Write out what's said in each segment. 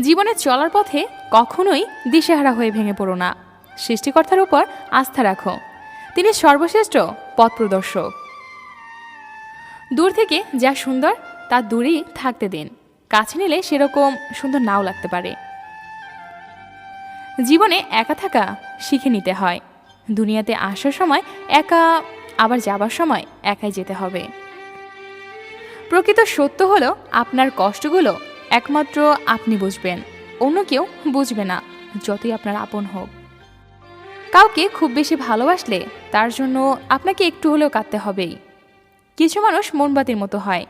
জীবনে চলার পথে কখনোই দিশেহারা হয়ে ভেঙে পড়ো না। সৃষ্টিকর্তার উপর আস্থা রাখো। তিনি সর্বশ্রেষ্ঠ পথ প্রদর্শক দূর থেকে যা সুন্দর, তা দূরেই থাকতে দিন। কাছে নিলে সেরকম সুন্দর নাও লাগতে পারে। জীবনে একা থাকা শিখে নিতে হয়। দুনিয়াতে আসার সময় একা, আবার যাবার সময় একাই যেতে হবে। প্রকৃত সত্য হলো আপনার কষ্টগুলো একমাত্র আপনি বুঝবেন, অন্য কেউ বুঝবে না, যতই আপনার আপন হোক। কাউকে খুব বেশি ভালোবাসলে তার জন্য আপনাকে একটু হলেও কাঁদতে হবেই। কিছু মানুষ মোমবাতির মতো হয়,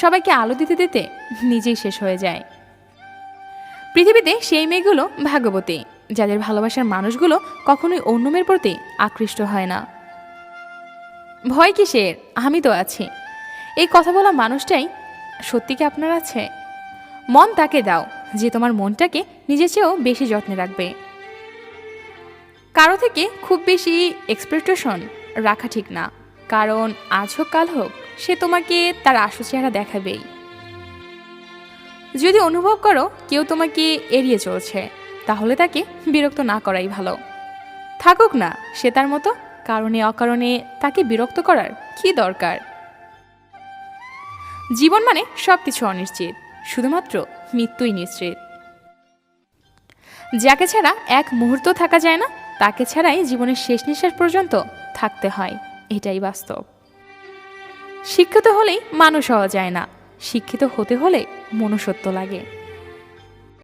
সবাইকে আলো দিতে দিতে নিজেই শেষ হয়ে যায়। পৃথিবীতে সেই মেয়েগুলো ভাগ্যবতী যাদের ভালোবাসার মানুষগুলো কখনোই অন্য মেয়ের প্রতি আকৃষ্ট হয় না। ভয় কিসের? আমি তো আছি। এই কথা বলা মানুষটাই সত্যি কি আপনার আছে? মন তাকে দাও, যে তোমার মনটাকে নিজের চেয়েও বেশি যত্নে রাখবে। কারও থেকে খুব বেশি এক্সপেকটেশন রাখা ঠিক না, কারণ আজ হোক, কাল হোক, সে তোমাকে তার আসল চেহারা দেখাবেই। যদি অনুভব করো কেউ তোমাকে এড়িয়ে চলছে, তাহলে তাকে বিরক্ত না করাই ভালো। থাকুক না, সে তার মতো, কারণে অকারণে তাকে বিরক্ত করার কি দরকার? জীবন মানে সব কিছু অনিশ্চিত। শুধুমাত্র মৃত্যুই নিশ্চিত। যাকে ছাড়া এক মুহূর্ত থাকা যায় না, তাকে ছাড়াই জীবনের শেষ নিঃশ্বাস পর্যন্ত থাকতে হয়। এটাই বাস্তব। শিক্ষিত হলেই মানুষ হওয়া যায় না। শিক্ষিত হতে হলে মনুষ্যত্ব লাগে।